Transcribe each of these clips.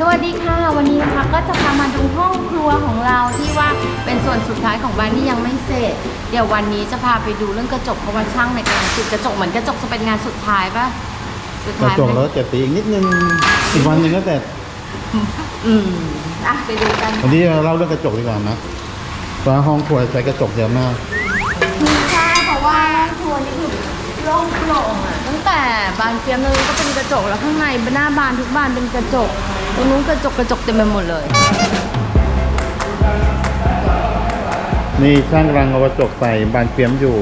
สวัสดีค่ะ วันนี้นะคะก็จะพามาดูห้องครัวของเราที่ว่าเป็นส่วนสุดท้ายของบ้านที่ยังไม่เสร็จ เดี๋ยววันนี้จะพาไปดูเรื่องกระจกเพราะว่าช่างในการติดกระจกเหมือนกระจกจะเป็นงานสุดท้ายปะสุดกระท้ายจกไหมแล้วเก็บสีอีกนิดนึงอีกวันหนึ่งก็เสร็จอืมอะไปดูกันวันนี้เราเล่าเรื่องกระจกดีกว่านะว่าห้องครัวใช้กระจกเยอะมากคือใช่เพราะว่าห้องครัวนี่คือโล่งโปร่งอะตั้งแต่บานเฟียมเลยก็เป็นกระจกแล้วข้างในหน้าบานทุกบานเป็นกระจก ตรงนู้นกระจกกระจกเต็มไปหมดเลย นี่ช่างกำลังเอากระจกใส่บานเฟียมอยู่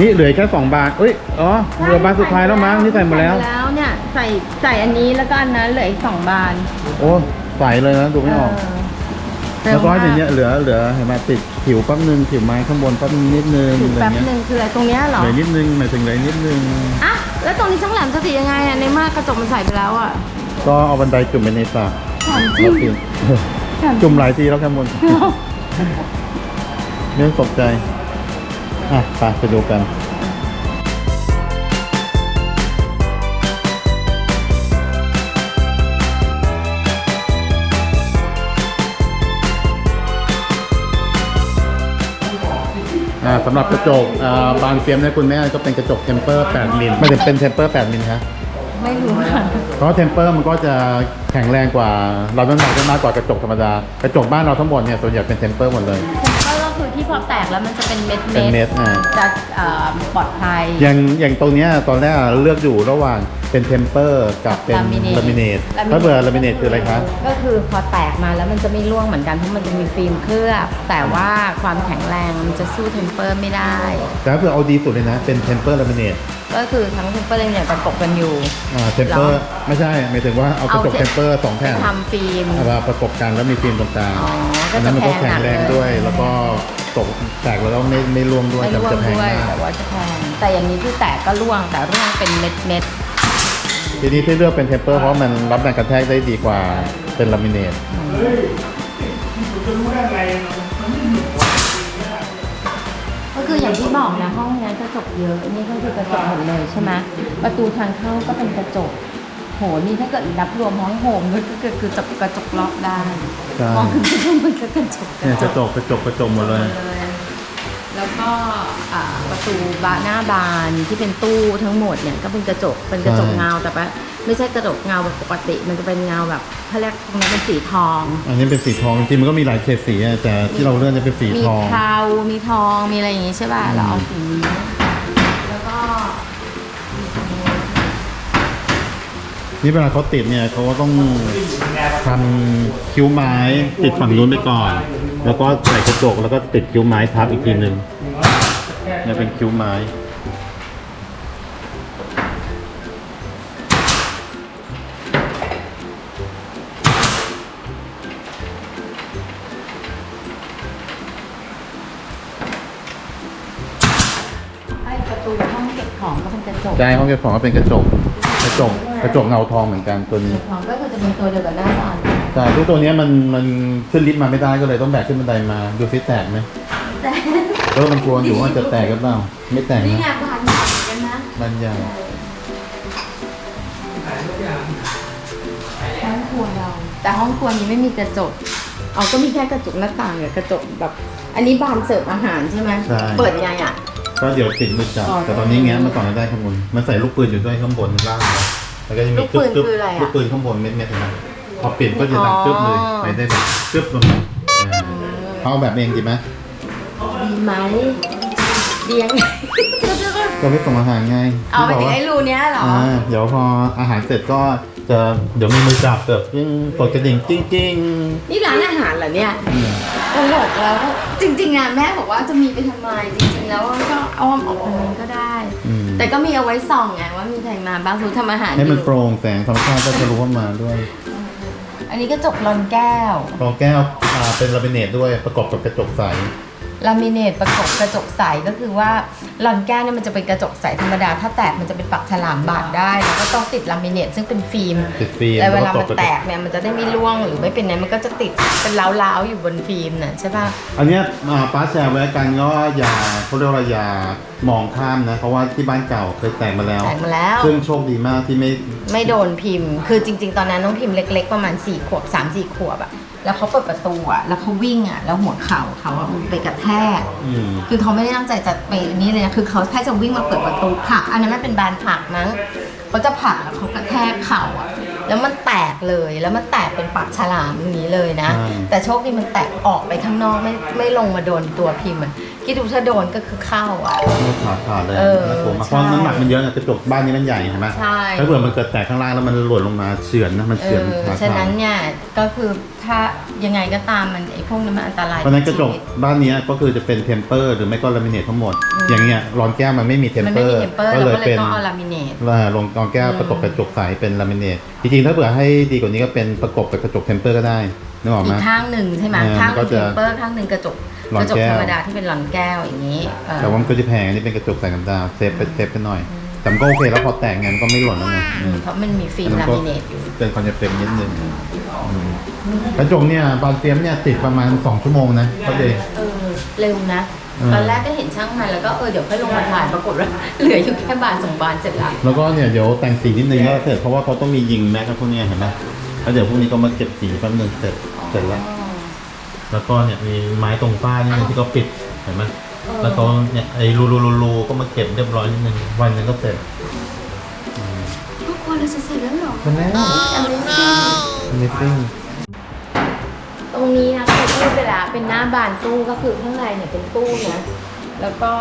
นี่เหลือแค่สองบานเอ้ยอ๋อเหลือบานสุดท้ายแล้วมั้งนี่ใส่หมดแล้วใส่แล้วเนี่ยใส่ใส่อันนี้แล้วก็อันนั้นเหลืออีกสองบานโอ้ใส่เลยนะดูไม่ออกเร็แล้ววก็มากอย่างเนี้ยเหลือเหลือเห็นไหมติดผิวแป๊บนึงผิวไม้ข้างบนแป๊บนึงนิดนึงถึงอะไรแป๊บเงี้ยหนึ่งคืออะไรตรงเนี้ยเหรอเหลือนิดนึงหมายถึงเหลือนิดนึง อะแล้วตรงนี้ช่างแหลมจะติดยังไงอะในเมื่อกระจกมันใส่ไปแล้วอะ ก็เอาบันไดจุ่มไปในสระถามจริง แล้วปิดจุ่มหลายทีแล้วแคมบนเรื่องตกใจ อะไปไปดูกัน อ่าสำหรับกระจกอ่าบานเฟียมเนี่ยคุณแม่ก็เป็นกระจกเทมเปอร์8มิลไม่ถึงเป็นเทมเปอร์8มิลครับ ไม่รู้ค่ะเพราะเทมเปอร์มันก็จะแข็งแรงกว่า เราต้องหนักจะมากกว่ากระจกธรรมดา กระจกบ้านเราทั้งหมดเนี่ยส่วนใหญ่เป็นเทมเปอร์หมดเลยก็คือที่พอแตกแล้วมันจะเป็นเม็ดเป็นเม็ดอ่า จะเอ่อปลอดภัย อย่างอย่างตรงเนี้ยตอนแรกเลือกอยู่ระหว่างเป็นเทมเปอร์กับเป็น Laminate ลามิเนต Laminate ถ้าเบอร์ลามิเนตคืออะไรคะ ก็คือพอแตกมาแล้วมันจะไม่ร่วงเหมือนกันเพราะมันจะมีฟิล์มเคลือบ แต่ว่าความแข็งแรงมันจะสู้เทมเปอร์ไม่ได้ แต่ถ้าเผื่อเอาดีสุดเลยนะ เป็นเทมเปอร์ลามิเนต ก็คือทั้งเทมเปอร์เลยเนี่ยประกบกันอยู่ อ่าเทมเปอร์ไม่ใช่หมายถึงว่าเอากระจกเอาเทมเปอร์สองแผ่นทำฟิล์มเอามาประกบกันแล้วมีฟิล์มตรงกลางอ๋อก็อันจะนั้นมันก็แพงแข็งแรงหนักเลย ด้วย แล้วก็ตกแตกแล้วไม่ไม่ร่วงด้วยไม่แต่ร่วจะงแพงด้วยมากแต่ว่าจะแพงแต่อย่างนี้ที่แตกก็ร่วงแต่ร่วงเป็นเม็ดเม็ดทีนี้ที่เลือกเป็นเทมเปอร์เพราะมันรับแรงกระแทกได้ดีกว่าเป็นลามิเนตๆก็คื ออย่างที่บอกนะห้องนี้กระจกเยอะนี่ก็คือกระจกหมดเลยใช่ไหมประตูทางเข้าก็เป็นกระจกโหนี่ถ้าเกิดนับรวมห้องโฮมก็คือคือกระจกรอบด้านใช่ มองขึ้นไปข้างบนก็กระจกเนี่ยกระจกกระจกกระจกหมดเลยแล้ว ก็อ่าประตูบานหน้าบานที่เป็นตู้ทั้งหมดเนี่ยก็เป็นกระจกเป็นกระจกใช่ เงาแต่ว่าไม่ใช่กระจกเงาแบบปกติ มันจะเป็นเงาแบบเขาเรียกตรงนี้เป็นสีทอง อันนี้เป็นสีทองจริงๆมันก็มีหลายเฉดสีอะแต่ที่เราเลือกจะเป็นสีมีทอง เทามีทองมีอะไรอย่างงี้ใช่ป่ะอืมเราเอาสีนี้แล้วก็นี่เวลาเขาติดเนี่ยเขาก็ต้องทำคิ้วไม้ติดฝั่งนู้นไปก่อน แล้วก็ใส่กระจกแล้วก็ติดคิ้วไม้ทับอีกทีหนึ่ง เนี่ยเป็นคิ้วไม้ ไอ้ประตูห้องเก็บของก็เป็นกระจกใช่ห้องเก็บของก็เป็นกระจก กระจก กระจกเงาทองเหมือนกันตัวนี้ เก็บของก็คือจะเป็นตัวเดียวกับหน้าบ้านใช่ทุกตัวเนี้ยมันมันขึ้นลิฟต์มาไม่ได้ก็เลยต้องแบกขึ้นบันไดมา ดูซิแตกไหมแต่เออมันกลัวอยู่ว่าจะแตกหรือเปล่า ไม่แตกนี่นะไงบานใหญ่เหมือนกันนะมันใหญ่ห้องครัวเรา แต่ห้องครัวนี้ไม่มีกระจกเอาก็มีแค่กระจกหน้าต่างกับกระจกแบบ อันนี้บานเสิร์ฟอาหารใช่ไหมใช่เปิดไงอะ ก็เดี๋ยวติดมือจับอ๋อแต่ตอนนี้แง้มมาก่อนก็ได้ข้างบนมันใส่ลูกปืนอยู่ด้วยข้างบนล่างแล้วก็จะมีลูกปืนกึ๊บคืออะไรอะลูกปืนข้างบนเม็ดเม็ดๆนะพอปิดก็จะดังอ๋อกึ๊บเลยไม่ได้แบบกึ๊บลงมาเอาแบบเองดีไหมดี ไหมดียังไงก็ไม่ส่งอาหารไงเอาไปที่บถึกงว่าไอ้รูเนี้ยเหรอ อ่าเดี๋ยวพออาหารเสร็จก็จะเดี๋ยวมีมือจับแบบยิ่งกดกระดิ่งกิ้งกิ้งนี่ร้านอาหารเหรอเนี่ยอืมตลกแล้วก็จริงๆนะแม่บอกว่าจะมีไปทำไมจริงๆ แล้วก็เอาออกทางนี้ก็ได้ อืมแต่ก็มีเอาไว้ส่องไงว่ามีใครมาบ้างสมมุติทำอาหารให้มันอยู่โปร่งแสงธรรมชาติก็จะรู้ว่ามาด้วยอันนี้กระจกลอนแก้ว รองแก้วอ่าเป็นลามิเนตด้วยประกอบกับกระจกใส ลามิเนตประกบกระจกใสก็คือว่า ลอนแก้วเนี่ยมันจะเป็นกระจกใสธรรมดา ถ้าแตกมันจะเป็นปักฉลามบาดได้ แล้วก็ต้องติดลามิเนตซึ่งเป็นฟิล์มติดฟิล์มแล้วเวลาแล้วก็มันตกแตกเนี่ยมันจะได้ไม่ร่วงหรือไม่เป็นไงมันก็จะติดเป็นล้าวๆอยู่บนฟิล์มน่ะใช่ป่ะอันเนี้ยอ่าป้าแชร์ไว้กันก็อย่าเขาเรียกว่าอย่ามองข้ามนะเพราะว่าที่บ้านเก่าเคยแตกมาแล้ว แตกมาแล้ว ซึ่งโชคดีมากที่ไม่ไม่โดนพิมพ์ คือจริง ๆ ตอนนั้นน้องพิมพ์เล็ก ๆ ประมาณ4ี่ขวบ3ามสี่ขวบอะแล้วเขาเปิดประตูอะแล้วเขาวิ่งอะแล้วหัวเข่าเขาอะมันไปกระแทกอืมคือเขาไม่ได้ตั้งใจจะไปนี่เลยนะคือเขาแค่จะวิ่งมาเปิดประตูผลัก อันนั้นไม่เป็นบานผลักมั้งเขาจะผลักแล้วเขากระแทกเข่าอะ แล้วมันแตกเลยแล้วมันแตกเป็นปากฉลามอย่างนี้เลยนะใช่แต่โชคดีมันแตกออกไปข้างนอกไม่ไม่ลงมาโดนตัวพิมพ์อะ คิดดูถ้าโดนก็คือเข้าอะ ไม่ขาดขาดเลยเออน่ากลัวมากเพใช่ราะน้ำหนักมันเยอะนะกระจกบ้านนี้มันใหญ่เห็นไหมใช่ ถ้าเผื่อมันเกิดแตกข้างล่างแล้วมันหล่นลงมาเฉือนนะมันเอเฉือนอขาฉะขานั้ดนเนี่ยก็คือถ้ายังไงก็ตามมันไอ้พวกนี้มันอันตรายเพราะฉะนั้นกระจกชีวิตบ้านเนี้ยก็คือจะเป็นเทมเปอร์หรือไม่ก็ลามิเนตทั้งหมดอย่างเงี้ยรอนแก้วมันไม่มีเทมมันเปไม่อมีร์เทมเปอร์ก็เราเลยก็เลยเป็นต้องเอาลามิเนต ว่าลงรอนแก้วอืม ประกบกระจกใสเป็นลามิเนตจริงๆถ้าเผื่อให้ดีกว่านี้ก็เป็นประกบกับกระจกเทมเปอร์ก็ได้นึกออกไหอีมกข้างหนึ่งใช่ไหมเออข้างหก็นึ่งจะเทมเปอร์ข้างหนึ่งกระจก หลอกนระจกแก้วธรรมดาที่เป็นหลอนแก้วอย่างนี้เออแต่ว่ามันก็จะแพงอันนี้เป็นกระจกใสน้ำดาวเซฟไปเซฟไปหน่อย แต่มันก็โอเคแล้วพอแต่งงานก็ไม่หล่นแล้วไงอืมเพราะมันมีฟิล์มอันนั้ลานก็มิเนตอยู่เป็นคอนเนคเต็มนิดนึงอืมกระจกเนี่ยบานเฟียมเนี่ยติดประมาณ 2 ชั่วโมงนะก็เดเออเร็วนะเออตอนแรกก็เห็นช่างมันแล้วก็เออเดี๋ยวค่อยลงมาถ่ายปรากฏว่าเหลืออยู่แค่บานสองบานเสร็จละแล้วก็เนี่ยเดี๋ยวแต่งสีนิดนึงก็เสร็จเพราะว่าเขาต้องมียิงแม็กกับพวกเนี้ยเห็นไหมแล้วเดี๋ยวพวกนี้ก็มาเก็บสีแป๊บนึงเสร็จเสร็จแล้ว แล้วก็เนี่ยมีไม้ตรงป้ายนี่ที่เขาปิดเห็นไหมแล้วก็เนี่ยไอ้รูรูรูรูก็มาเก็บเรียบร้อยนิดนึงวันหนึงก็เสร็จทุกคนเราจะเสร็จแล้วเหรอเป็นแล้ว Amazing Amazing ตรงนี้นะเคยพูดไปแล้วเป็นหน้าบานตู้ก็คือข้างในเนี่ยเป็นตู้นะแล้วก็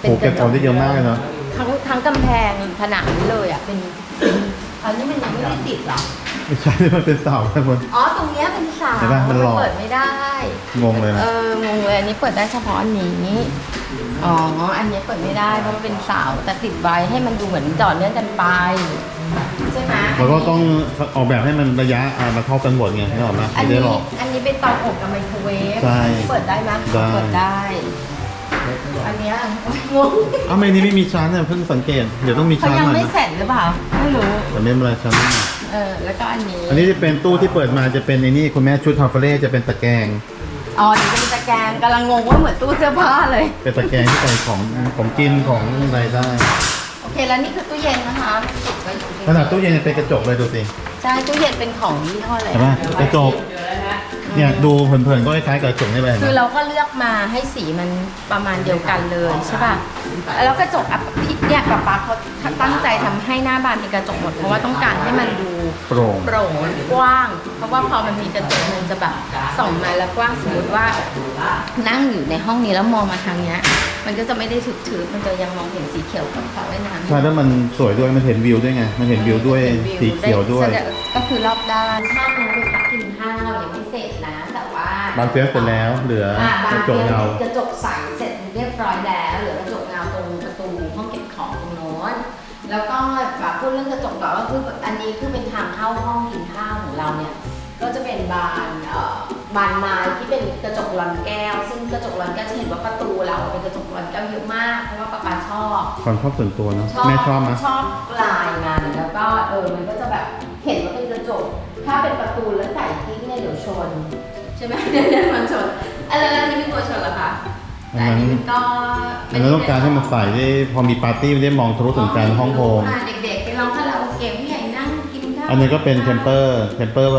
เป็นโอ้เก็บของได้เยอะมากเลยเนอะ ทั้งทั้งกำแพงผนังเลยอะเป็นเป็น อันนี้มันยังไม่ได้ติดเหรอ ไม่ใช่มันเป็นเสาครับคนอ๋อ ตรงเนี้ยเป็นเสาเห็นปะมันหลอก เปิดไม่ได้ งงเลยนะ เออ งงเลย อันนี้เปิดได้เฉพาะอันนี้ อ๋อ อันนี้เปิดไม่ได้เพราะมันเป็นเสาแต่ติดไว้ให้มันดูเหมือนต่อเนื่องกันไป ใช่ไหมแล้วก็ต้องออกแบบให้มันระยะอ่ามาเท่ากันหมดไงนึกออกไหมอันไม่ได้นี้หรอก อันนี้เป็นเตาอบกับไมโครเวฟ ใช่เปิดได้ไหมได้ เปิดได้ อันเนี้ยงงอ้าวไม่นี่ไม่มีชั้นเนี่ยเพิ่งสังเกต เดี๋ยวต้องมีเขาชั้นยังหน่อยไม่นะเสร็จหรือเปล่า ไม่รู้ แต่ไม่เป็นไรชั้นเออ แล้วก็อันนี้ อันนี้จะเป็นตู้ที่เปิดมาจะเป็นไอ้นี่คุณแม่ชุดทาเฟเล่จะเป็นตะแกรงอ๋อนี่เป็นตะแกรงกำลังงงว่าเหมือนตู้เสื้อผ้าเลย เป็นตะแกรงที่ใส่ของของกินของอะไรได้โอเค แล้วนี่คือตู้เย็นนะคะติดไว้อยู่ขนาดตู้เย็นยังเป็นกระจกเลยดูสิ ใช่ตู้เย็นเป็นของยี่ห้ออะไรเห็นปะกระจก เนี่ยดูเพลินๆก็คล้ายๆกับกระจกนี่เลยคือนะเราก็เลือกมาให้สีมันประมาณเดียวกันเลยใช่ป่ะ แล้วกระจกอะเนี่ยป๊าป๊าเขาตั้งใจทำให้หน้าบานเป็นกระจกหมด เพราะว่าต้องการให้มันดูโปร่งโปร่งกว้าง เพราะว่าพอมันมีกระจกมันจะแบบส่องมาแล้วกว้างสมมติว่า นั่งอยู่ในห้องนี้แล้วมองมาทางเนี้ย มันก็จะไม่ได้ทึบๆมันจะยังมองเห็นสีเขียวกับสระว่ายน้ำใช่แล้วมันสวยด้วยมันเห็นวิวด้วยไง มันเห็นวิวด้วยสีเขียวด้วยแสดงก็คือรอบด้านข้างนั้นเป็นพักกินข้าวยังไม่เสร็จนะแต่ว่า บานเฟียสเสร็จแล้วเหลืออะกบานระจกเงากระจกใสเสร็จเรียบร้อยแล้วเหลือกระจกเงาตรงประตูห้องเก็บของตรงโน้นแล้วก็แบบพูดเรื่องกระจกก่อนก็คืออันนี้คือเป็นทางเข้าห้องกินข้าวของเราเนี่ยก็จะเป็นบานเอ่อ บานไม้ที่เป็นกระจกลอนแก้ว ซึ่งกระจกลอนแก้วจะเห็นว่าประตูเราเป็นกระจกลอนแก้วเยอะมากเพราะว่าป๊าป๊าชอบความชอบส่วนตัวเนาะแม่ชอบไหมชอบลายมันแล้วก็เออมันก็จะแบบเห็นว่าเป็นกระจก ถ้าเป็นประตูแล้วใส่กิ๊กเนี่ยเดี๋ยวชน ใช่ไหมเดี๋ยวเดี๋ยวมันชนอะไรแล้วอันนี้ไม่กลัวชนเหรอคะแต่อันนี้มันก็อันนั้นต้องการให้มันใส่ได้พอมีปาร์ตี้ได้มองทะลุถึงกลางห้องโฮมอ่าเด็กๆไปลองคาราโอเกะผู้ใหญ่นั่งกินข้าวอันนี้ก็เป็นเทมเปอร์เทมเปอร์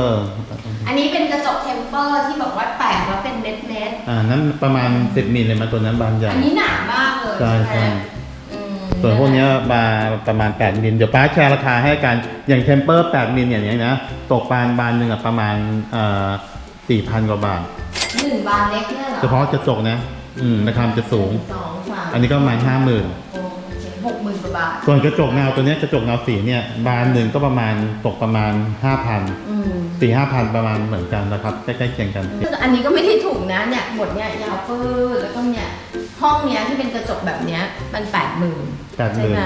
อ่านั้นประมาณ10มิลเลยมันตัวนั้นบางใหญ่ๆอันนี้หนามากเลยใช่ใช่ ไหมใช่อืมส่วนพวกเนี้ยบาร์ประมาณ 8 มิล เดี๋ยวป้าแชร์ราคาให้กัน อย่างเทมเปอร์ 8 มิลอย่างเงี้ยนะ ตกบานบานหนึ่งอะประมาณเอ่อ4,000 กว่าบาท หนึ่งบานเล็กเนี่ยเหรอเฉพาะกระจกนะ อืมราคามันจะสูง สองสามอันนี้ก็ประมาณ 50,000โอ้หกห มื่นกว่าบาท ส่วนกระจกเงาตัวเนี้ยกระจกเงาสีเนี่ยบานหนึ่งก็ประมาณตกประมาณ5,000อืม4 5,000ประมาณเหมือนกันนะครับใกล้ๆเคียงกัน ซึ่งอันนี้ก็ไม่ได้ถูกนะเนี่ยบทเนี่ยยาวปื้อแล้วก็เนี่ยห้องเนี้ยที่เป็นกระจกแบบเนี้ยมันแปดหมื่น80,000 ใช่ไหม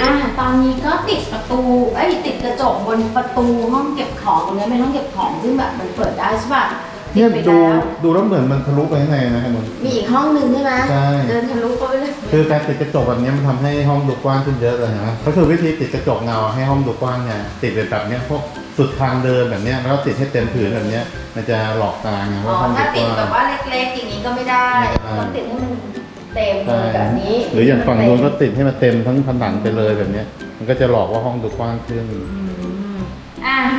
อ่าตอนนี้ก็ติดประตูไอ้ยติดกระจกบนประตูห้องเก็บของตรงเนี้ยเป็นห้องเก็บของซึ่งแบบมันเปิดได้ใช่ป่ะ เนี่ยปิดูแล้วดูแล้วเหมือนมันทะลุไปข้างในนะครับมึงมีอีกห้องหนึ่งใช่ไหมใช่ เดินทะลุเข้าไปเลยคือการติดกระจกแบบนี้มันทำให้ห้องดูกว้างขึ้นเยอะเลยนะก็คือวิธีติดกระจกเงาให้ห้องดูกว้างไงติดแบบเนี้ยพวกสุดทางเดินแบบเนี้ยแล้วก็ติดให้เต็มผืนแบบเนี้ยมันจะหลอกตาไงอ๋อว่าห้องดูถ้ากติดว้างแบบว่าเล็กๆอย่างนี้ก็ไม่ได้ไม่ได้ ต้องติดให้มันเต็มเลใช่ยแบบนี้หรืออย่างฝั่งนู้นก็ติดให้มันเต็มทั้งผนังไปเลยแบบเนี้ยมันก็จะหลอกว่าห้องดูกว้างขึ้น อืมอะ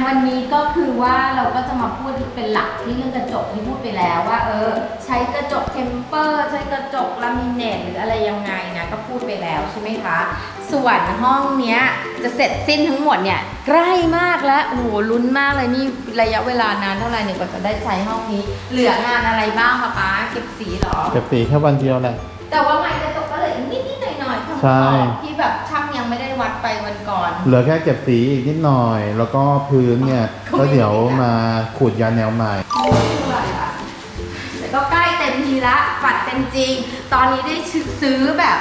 วันนี้ก็คือว่าเราก็จะมาพูดเป็นหลักที่เรื่องกระจกที่พูดไปแล้วว่า เออ ใช้กระจกเทมเปอร์ใช้กระจกลามิเนตหรืออะไรยังไงนะก็พูดไปแล้วใช่ไหมคะ ส่วนห้องเนี้ยจะเสร็จสิ้นทั้งหมดเนี่ยใกล้มากแล้วโอ้โหลุ้นมากเลยนี่ระยะเวลานานเท่าไหร่เนี่ยกว่าจะได้ใช้ห้องนี้ เหลืองานอะไรบ้างคะป๊าเก็บสีเหรอ เก็บสีแค่วันเดียวแหละแต่ว่าไม้กระ ใช่ๆที่แบบช่างยังไม่ได้วัดไปวันก่อน เหลือแค่เก็บสีอีกนิดหน่อย แล้วก็พื้นเนี่ยก็ไม่ก็เดี๋ยวมาขูดยาแนวใหม่แต่ก็ใกล้เต็มทีละปัดเต็มจริง ตอนนี้ได้ซื้อแบบ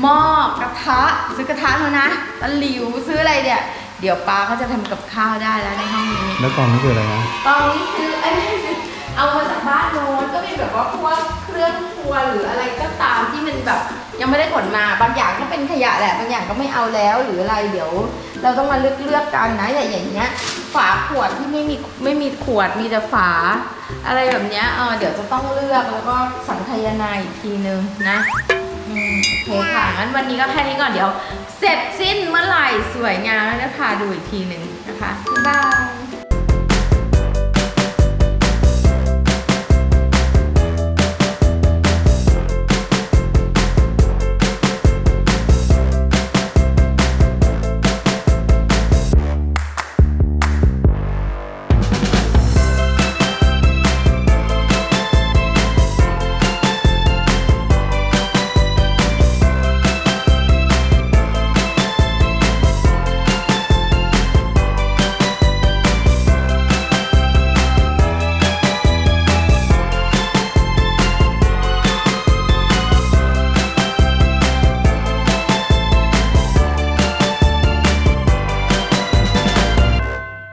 หม้อกระทะซื้อกระทะแล้วนะตะหลิวซื้ออะไรเนี่ยเดี๋ยวป้าก็จะทำกับข้าวได้แล้วในห้องนี้ แล้วตอนนี้คืออะไรนะตอนนี้ซื้อไอ้ยไม่ใช่ซื้อ เอามาจากบ้านโน้นก็มีแบบว่าพวกเครื่องครัวหรืออะไรก็ตามที่มันแบบยังไม่ได้ขนมาบางอย่างก็เป็นขยะแหละบางอย่างก็ไม่เอาแล้วหรืออะไรเดี๋ยว เราต้องมาเลือกเลือกกันนะอย่างอย่างเงี้ย ฝาขวดที่ไม่มีไม่มีขวดมีแต่ฝา อะไรแบบเนี้ยเออเดี๋ยวจะต้องเลือกแล้วก็สังคายนาอีกทีนึงนะโอเคค่ะงั้นวันนี้ก็แค่นี้ก่อนเดี๋ยว เสร็จสิ้นเมื่อไหร่สวยงามแล้วจะพาดูอีกทีหนึ่งนะคะบ๊ายบาย